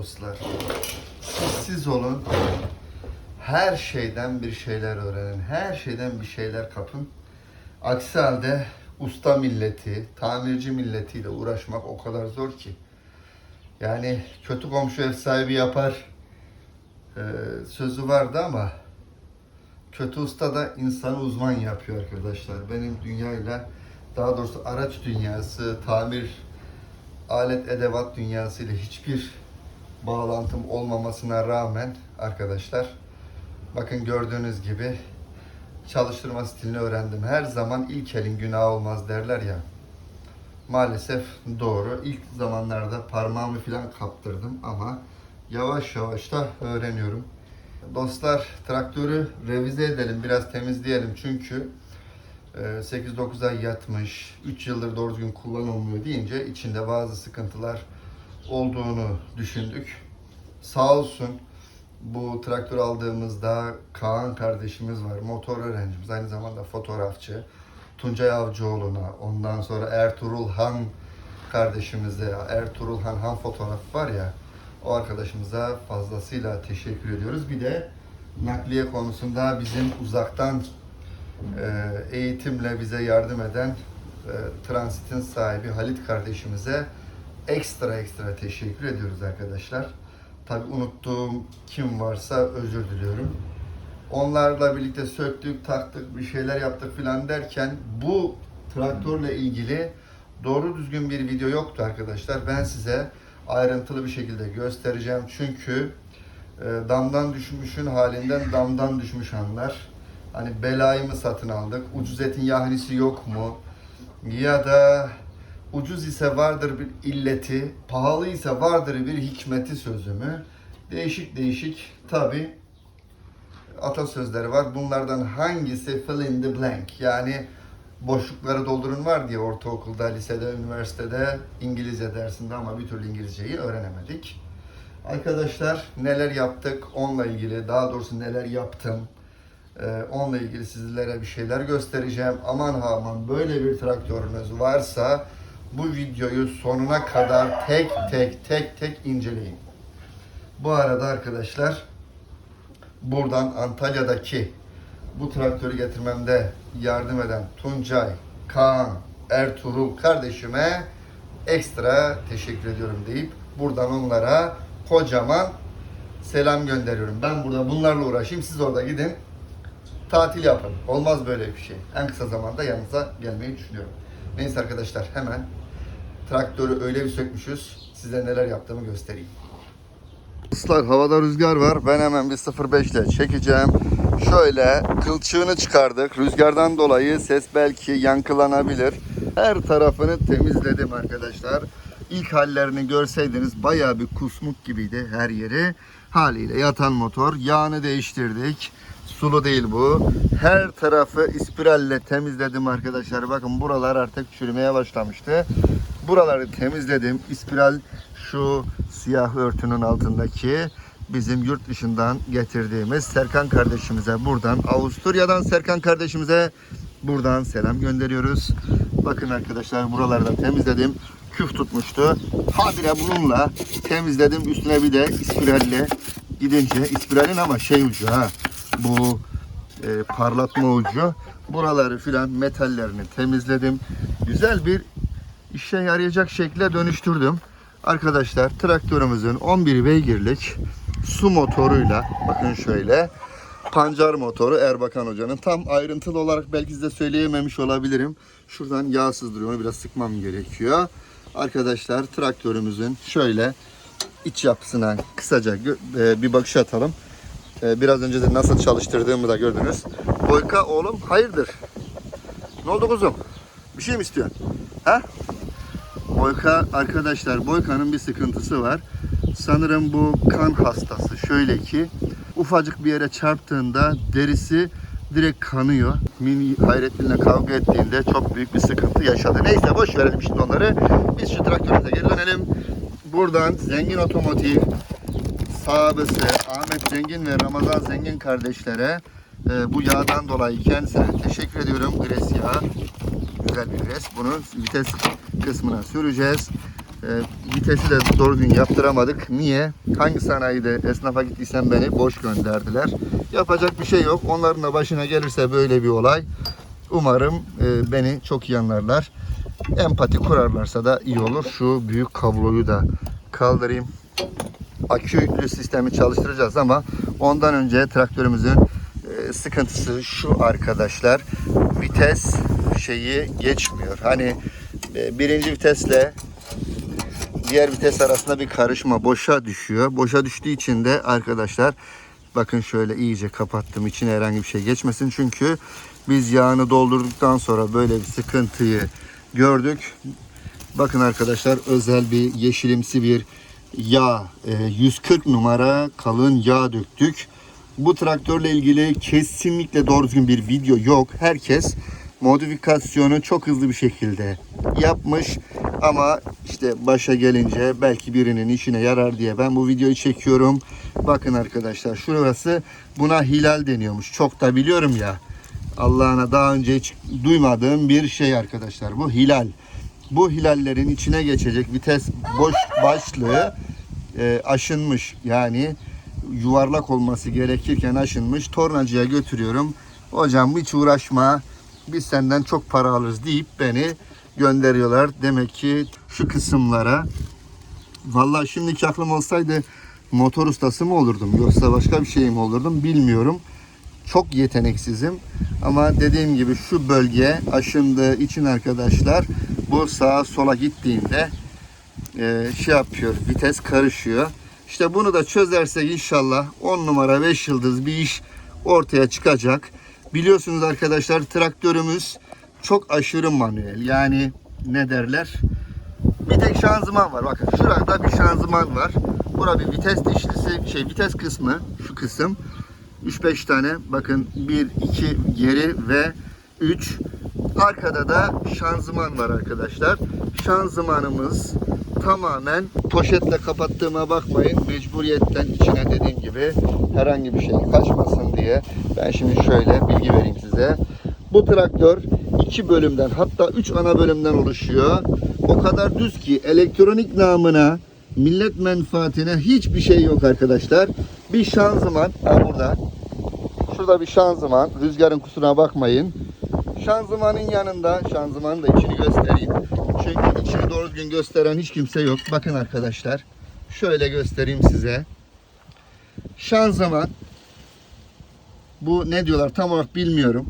dostlar. Siz siz olun. Her şeyden bir şeyler öğrenin. Her şeyden bir şeyler kapın. Aksi halde usta milleti, tamirci milletiyle uğraşmak o kadar zor ki. Yani kötü komşu ev sahibi yapar e, sözü vardı ama kötü usta da insanı uzman yapıyor arkadaşlar. Benim dünyayla daha doğrusu araç dünyası, tamir, alet edevat dünyası ile hiçbir bağlantım olmamasına rağmen arkadaşlar bakın gördüğünüz gibi çalıştırma stilini öğrendim. Her zaman ilk elin günahı olmaz derler ya. Maalesef doğru. İlk zamanlarda parmağımı falan kaptırdım ama yavaş yavaş da öğreniyorum. Dostlar traktörü revize edelim, biraz temizleyelim çünkü e, 8-9 ay yatmış, 3 yıldır doğru düzgün kullanılmıyor deyince içinde bazı sıkıntılar olduğunu düşündük. Sağ olsun bu traktör aldığımızda Kaan kardeşimiz var, motor öğrencimiz, aynı zamanda fotoğrafçı. Tuncay Avcıoğlu'na, ondan sonra Ertuğrul Han kardeşimize, Ertuğrul Han Han fotoğraf var ya, o arkadaşımıza fazlasıyla teşekkür ediyoruz. Bir de nakliye konusunda bizim uzaktan e, eğitimle bize yardım eden e, Transit'in sahibi Halit kardeşimize ekstra ekstra teşekkür ediyoruz arkadaşlar. Tabi unuttuğum kim varsa özür diliyorum. Onlarla birlikte söktük, taktık, bir şeyler yaptık filan derken bu traktörle ilgili doğru düzgün bir video yoktu arkadaşlar. Ben size ayrıntılı bir şekilde göstereceğim. Çünkü e, damdan düşmüşün halinden damdan düşmüş anlar. Hani belayı mı satın aldık? Ucuz etin yahnisi yok mu? Ya da ucuz ise vardır bir illeti, pahalı ise vardır bir hikmeti sözü mü? Değişik değişik tabi atasözleri var. Bunlardan hangisi fill in the blank? Yani boşlukları doldurun var diye ortaokulda, lisede, üniversitede İngilizce dersinde ama bir türlü İngilizceyi öğrenemedik. Arkadaşlar neler yaptık onunla ilgili, daha doğrusu neler yaptım, ee, onunla ilgili sizlere bir şeyler göstereceğim. Aman ha aman böyle bir traktörünüz varsa bu videoyu sonuna kadar tek tek tek tek inceleyin. Bu arada arkadaşlar buradan Antalya'daki bu traktörü getirmemde yardım eden Tuncay, Kaan, Ertuğrul kardeşime ekstra teşekkür ediyorum deyip buradan onlara kocaman selam gönderiyorum. Ben burada bunlarla uğraşayım. Siz orada gidin tatil yapın. Olmaz böyle bir şey. En kısa zamanda yanınıza gelmeyi düşünüyorum. Neyse arkadaşlar hemen traktörü öyle bir sökmüşüz. Size neler yaptığımı göstereyim. Dostlar havada rüzgar var. Ben hemen bir 05 ile çekeceğim. Şöyle kılçığını çıkardık. Rüzgardan dolayı ses belki yankılanabilir. Her tarafını temizledim arkadaşlar. İlk hallerini görseydiniz bayağı bir kusmuk gibiydi her yeri. Haliyle yatan motor. Yağını değiştirdik. Sulu değil bu. Her tarafı ispiralle temizledim arkadaşlar. Bakın buralar artık çürümeye başlamıştı. Buraları temizledim. İspiral şu siyah örtünün altındaki bizim yurt dışından getirdiğimiz Serkan kardeşimize buradan Avusturya'dan Serkan kardeşimize buradan selam gönderiyoruz. Bakın arkadaşlar buralarda temizledim. Küf tutmuştu. Habire bununla temizledim. Üstüne bir de ispiralle gidince ispiralin ama şey ucu ha. Bu e, parlatma ucu. Buraları filan metallerini temizledim. Güzel bir işe yarayacak şekle dönüştürdüm. Arkadaşlar traktörümüzün 11 beygirlik su motoruyla bakın şöyle pancar motoru Erbakan Hoca'nın tam ayrıntılı olarak belki size söyleyememiş olabilirim. Şuradan yağ sızdırıyor. Onu biraz sıkmam gerekiyor. Arkadaşlar traktörümüzün şöyle iç yapısına kısaca e, bir bakış atalım. E, Biraz önce de nasıl çalıştırdığımı da gördünüz. Boyka oğlum hayırdır? Ne oldu kuzum? Bir şey mi istiyorsun? Ha? Boyka arkadaşlar Boyka'nın bir sıkıntısı var. Sanırım bu kan hastası. Şöyle ki ufacık bir yere çarptığında derisi direkt kanıyor. Mini Hayrettin'le kavga ettiğinde çok büyük bir sıkıntı yaşadı. Neyse boş verelim şimdi onları. Biz şu traktörümüze geri dönelim. Buradan Zengin Otomotiv sahabesi Ahmet Zengin ve Ramazan Zengin kardeşlere e, bu yağdan dolayı kendisine teşekkür ediyorum. Gres yağı. Güzel bir gres. Bunu vites kısmına süreceğiz. E, vitesi de doğru düzgün yaptıramadık. Niye? Hangi sanayide esnafa gittiysen beni boş gönderdiler. Yapacak bir şey yok. Onların da başına gelirse böyle bir olay. Umarım e, beni çok iyi anlarlar. Empati kurarlarsa da iyi olur. Şu büyük kabloyu da kaldırayım. Akü sistemi çalıştıracağız ama ondan önce traktörümüzün e, sıkıntısı şu arkadaşlar. Vites şeyi geçmiyor. Hani birinci vitesle diğer vites arasında bir karışma boşa düşüyor. Boşa düştüğü için de arkadaşlar bakın şöyle iyice kapattım içine herhangi bir şey geçmesin. Çünkü biz yağını doldurduktan sonra böyle bir sıkıntıyı gördük. Bakın arkadaşlar özel bir yeşilimsi bir yağ e, 140 numara kalın yağ döktük. Bu traktörle ilgili kesinlikle doğru düzgün bir video yok. Herkes modifikasyonu çok hızlı bir şekilde yapmış ama işte başa gelince belki birinin işine yarar diye ben bu videoyu çekiyorum. Bakın arkadaşlar şurası buna hilal deniyormuş. Çok da biliyorum ya. Allah'ına daha önce hiç duymadığım bir şey arkadaşlar. Bu hilal. Bu hilallerin içine geçecek vites boş başlığı e, aşınmış. Yani yuvarlak olması gerekirken aşınmış. Tornacıya götürüyorum. Hocam hiç uğraşma. Biz senden çok para alırız deyip beni gönderiyorlar. Demek ki şu kısımlara Vallahi şimdiki aklım olsaydı motor ustası mı olurdum yoksa başka bir şey mi olurdum bilmiyorum. Çok yeteneksizim ama dediğim gibi şu bölge aşındığı için arkadaşlar bu sağa sola gittiğinde e, şey yapıyor vites karışıyor. İşte bunu da çözersek inşallah 10 numara 5 yıldız bir iş ortaya çıkacak. Biliyorsunuz arkadaşlar traktörümüz çok aşırı manuel. Yani ne derler? Bir tek şanzıman var. Bakın şurada bir şanzıman var. Bura bir vites dişlisi, şey vites kısmı, şu kısım. 3-5 tane bakın 1, 2 geri ve 3. Arkada da şanzıman var arkadaşlar. Şanzımanımız tamamen poşetle kapattığıma bakmayın. Mecburiyetten içine dediğim gibi herhangi bir şey kaçmasın diye. Ben şimdi şöyle bilgi vereyim size. Bu traktör iki bölümden hatta üç ana bölümden oluşuyor. O kadar düz ki elektronik namına millet menfaatine hiçbir şey yok arkadaşlar. Bir şanzıman ha burada. Şurada bir şanzıman. Rüzgarın kusuruna bakmayın. Şanzımanın yanında şanzımanın da içini göstereyim. Çünkü içini doğru düzgün gösteren hiç kimse yok. Bakın arkadaşlar. Şöyle göstereyim size. Şanzıman bu ne diyorlar tam olarak bilmiyorum.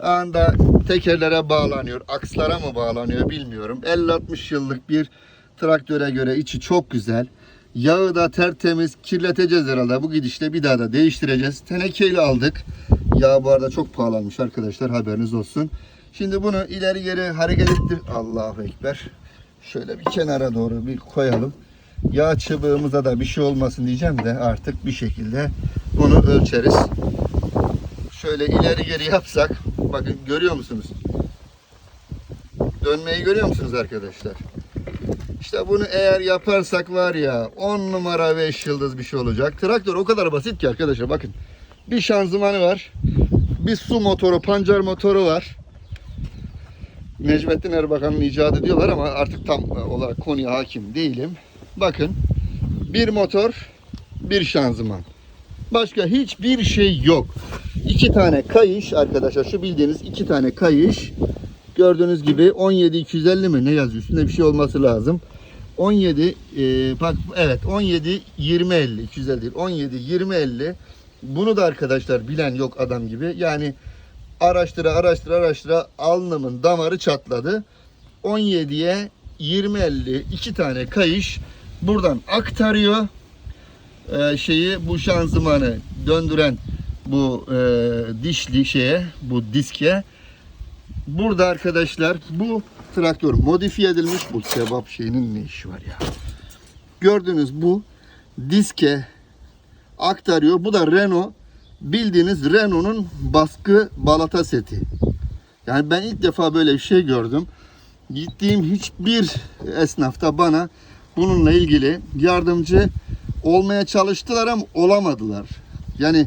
Anda tekerlere bağlanıyor, akslara mı bağlanıyor bilmiyorum. 50-60 yıllık bir traktöre göre içi çok güzel. Yağı da tertemiz kirleteceğiz herhalde. Bu gidişle bir daha da değiştireceğiz. Tenekeyle aldık. Yağ bu arada çok pahalanmış arkadaşlar haberiniz olsun. Şimdi bunu ileri geri hareket ettir. Allahu Ekber. Şöyle bir kenara doğru bir koyalım. Yağ çubuğumuza da bir şey olmasın diyeceğim de artık bir şekilde bunu ölçeriz. Şöyle ileri geri yapsak bakın görüyor musunuz? Dönmeyi görüyor musunuz arkadaşlar? İşte bunu eğer yaparsak var ya 10 numara 5 yıldız bir şey olacak. Traktör o kadar basit ki arkadaşlar bakın. Bir şanzımanı var. Bir su motoru, pancar motoru var. Necmettin Erbakan'ın icadı diyorlar ama artık tam olarak konuya hakim değilim. Bakın bir motor, bir şanzıman. Başka hiçbir şey yok. İki tane kayış arkadaşlar. Şu bildiğiniz iki tane kayış. Gördüğünüz gibi 17 250 mi ne yazıyor? Üstünde bir şey olması lazım. 17 e, bak evet 17 20 50 250 değil. 17 20 50. Bunu da arkadaşlar bilen yok adam gibi. Yani araştıra araştıra araştıra alnımın damarı çatladı. 17'ye 20 50 iki tane kayış buradan aktarıyor. Ee, şeyi bu şanzımanı döndüren bu e, dişli şeye bu diske burada arkadaşlar bu traktör modifiye edilmiş bu kebap şeyinin ne işi var ya gördüğünüz bu diske aktarıyor bu da Renault bildiğiniz Renault'un baskı balata seti yani ben ilk defa böyle bir şey gördüm gittiğim hiçbir esnafta bana bununla ilgili yardımcı olmaya çalıştılar ama olamadılar. Yani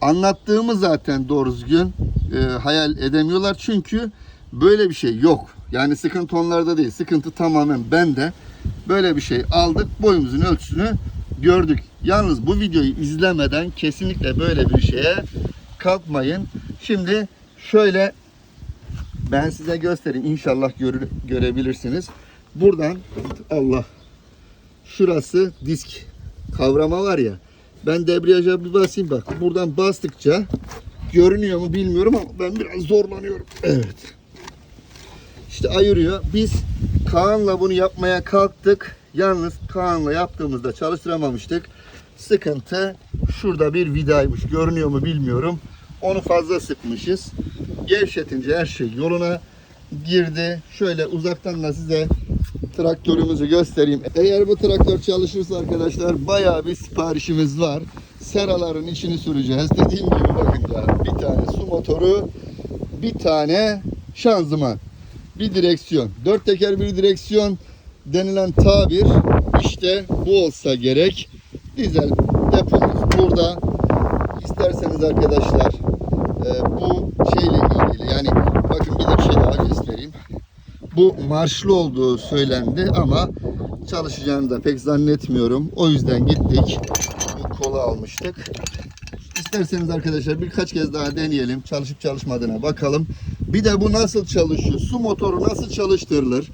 anlattığımı zaten doğru düzgün e, hayal edemiyorlar çünkü böyle bir şey yok. Yani sıkıntı onlarda değil. Sıkıntı tamamen bende. böyle bir şey aldık. Boyumuzun ölçüsünü gördük. Yalnız bu videoyu izlemeden kesinlikle böyle bir şeye kalkmayın. Şimdi şöyle ben size göstereyim. İnşallah görür, görebilirsiniz. Buradan Allah şurası disk kavrama var ya. Ben debriyaja bir basayım bak. Buradan bastıkça görünüyor mu bilmiyorum ama ben biraz zorlanıyorum. Evet. İşte ayırıyor. Biz Kaan'la bunu yapmaya kalktık. Yalnız Kaan'la yaptığımızda çalıştıramamıştık. Sıkıntı şurada bir vidaymış. Görünüyor mu bilmiyorum. Onu fazla sıkmışız. Gevşetince her şey yoluna girdi. Şöyle uzaktan da size traktörümüzü göstereyim. Eğer bu traktör çalışırsa arkadaşlar bayağı bir siparişimiz var. Seraların içini süreceğiz. Dediğim gibi bakın ya bir tane su motoru, bir tane şanzıman, bir direksiyon. Dört teker bir direksiyon denilen tabir işte bu olsa gerek. Dizel depomuz burada. İsterseniz arkadaşlar e, bu şeyle ilgili yani bakın bir de bir şey daha göstereyim. Bu marşlı olduğu söylendi ama çalışacağını da pek zannetmiyorum. O yüzden gittik. Bu kolu almıştık. İsterseniz arkadaşlar birkaç kez daha deneyelim. Çalışıp çalışmadığına bakalım. Bir de bu nasıl çalışıyor? Su motoru nasıl çalıştırılır?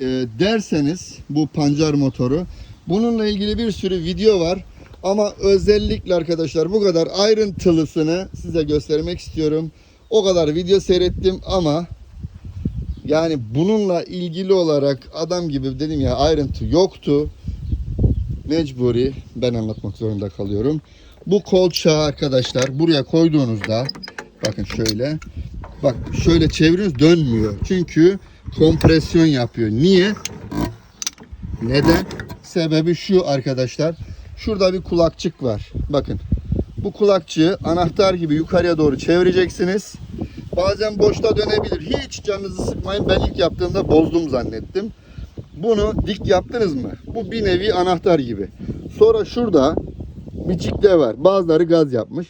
e, derseniz bu pancar motoru bununla ilgili bir sürü video var ama özellikle arkadaşlar bu kadar ayrıntılısını size göstermek istiyorum. O kadar video seyrettim ama yani bununla ilgili olarak adam gibi dedim ya ayrıntı yoktu. Mecburi ben anlatmak zorunda kalıyorum. Bu kolçağı arkadaşlar buraya koyduğunuzda bakın şöyle bak şöyle çeviriyoruz dönmüyor. Çünkü kompresyon yapıyor. Niye? Neden? Sebebi şu arkadaşlar. Şurada bir kulakçık var. Bakın. Bu kulakçığı anahtar gibi yukarıya doğru çevireceksiniz. Bazen boşta dönebilir. Hiç canınızı sıkmayın. Ben ilk yaptığımda bozdum zannettim. Bunu dik yaptınız mı? Bu bir nevi anahtar gibi. Sonra şurada bir cikle var. Bazıları gaz yapmış.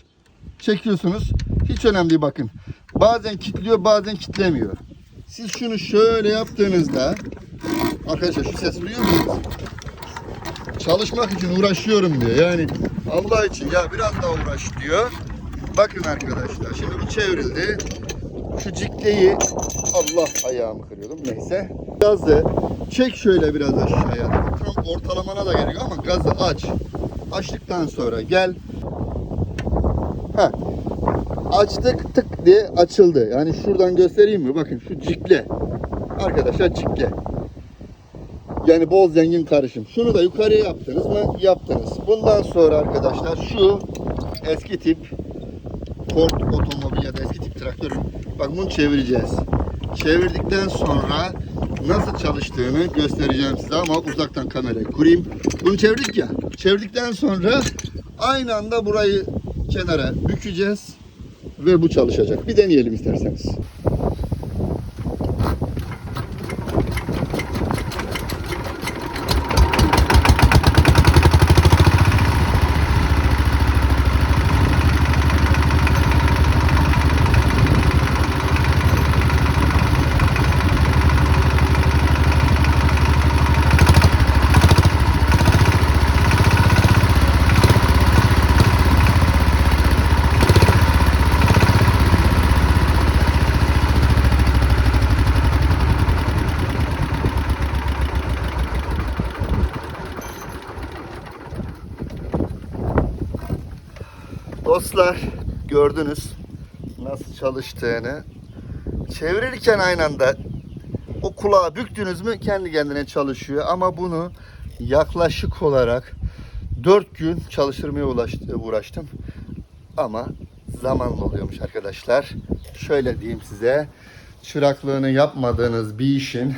Çekiyorsunuz. Hiç önemli değil bakın. Bazen kilitliyor bazen kitlemiyor. Siz şunu şöyle yaptığınızda arkadaşlar şu sesi duyuyor musunuz? Çalışmak için uğraşıyorum diyor. Yani Allah için ya biraz daha uğraş diyor. Bakın arkadaşlar şimdi bu çevrildi. Şu cikleyi Allah ayağımı kırıyordum neyse. Gazı çek şöyle biraz aşağıya. Tam ortalamana da gerek ama gazı aç. Açtıktan sonra gel. Heh. Açtık tık diye açıldı. Yani şuradan göstereyim mi? Bakın şu cikle. Arkadaşlar cikle. Yani bol zengin karışım. Şunu da yukarıya yaptınız mı? Yaptınız. Bundan sonra arkadaşlar şu eski tip Ford otomobil ya da eski tip traktörün bak bunu çevireceğiz. Çevirdikten sonra nasıl çalıştığını göstereceğim size ama uzaktan kamerayı kurayım. Bunu çevirdik ya. Çevirdikten sonra aynı anda burayı kenara bükeceğiz ve bu çalışacak. Bir deneyelim isterseniz. Dostlar gördünüz nasıl çalıştığını. Çevirirken aynı anda o kulağı büktünüz mü kendi kendine çalışıyor. Ama bunu yaklaşık olarak 4 gün çalıştırmaya uğraştı- uğraştım. Ama zamanla oluyormuş arkadaşlar. Şöyle diyeyim size. Çıraklığını yapmadığınız bir işin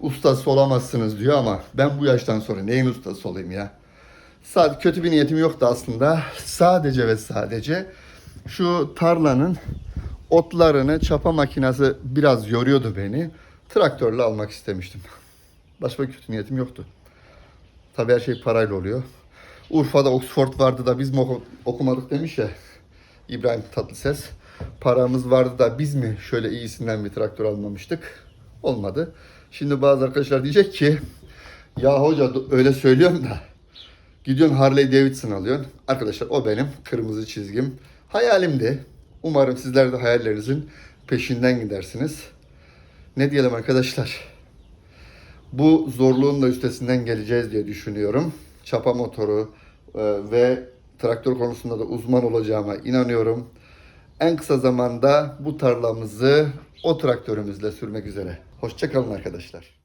ustası olamazsınız diyor ama ben bu yaştan sonra neyin ustası olayım ya? Sadece kötü bir niyetim yoktu aslında. Sadece ve sadece şu tarlanın otlarını çapa makinesi biraz yoruyordu beni. Traktörle almak istemiştim. Başka kötü niyetim yoktu. Tabii her şey parayla oluyor. Urfa'da Oxford vardı da biz mi oku- okumadık demiş ya İbrahim Tatlıses. Paramız vardı da biz mi şöyle iyisinden bir traktör almamıştık? Olmadı. Şimdi bazı arkadaşlar diyecek ki Ya hoca öyle söylüyorum da. Gidiyorsun Harley Davidson alıyorsun. Arkadaşlar o benim kırmızı çizgim. Hayalimdi. Umarım sizler de hayallerinizin peşinden gidersiniz. Ne diyelim arkadaşlar? Bu zorluğun da üstesinden geleceğiz diye düşünüyorum. Çapa motoru e, ve traktör konusunda da uzman olacağıma inanıyorum. En kısa zamanda bu tarlamızı o traktörümüzle sürmek üzere. Hoşçakalın arkadaşlar.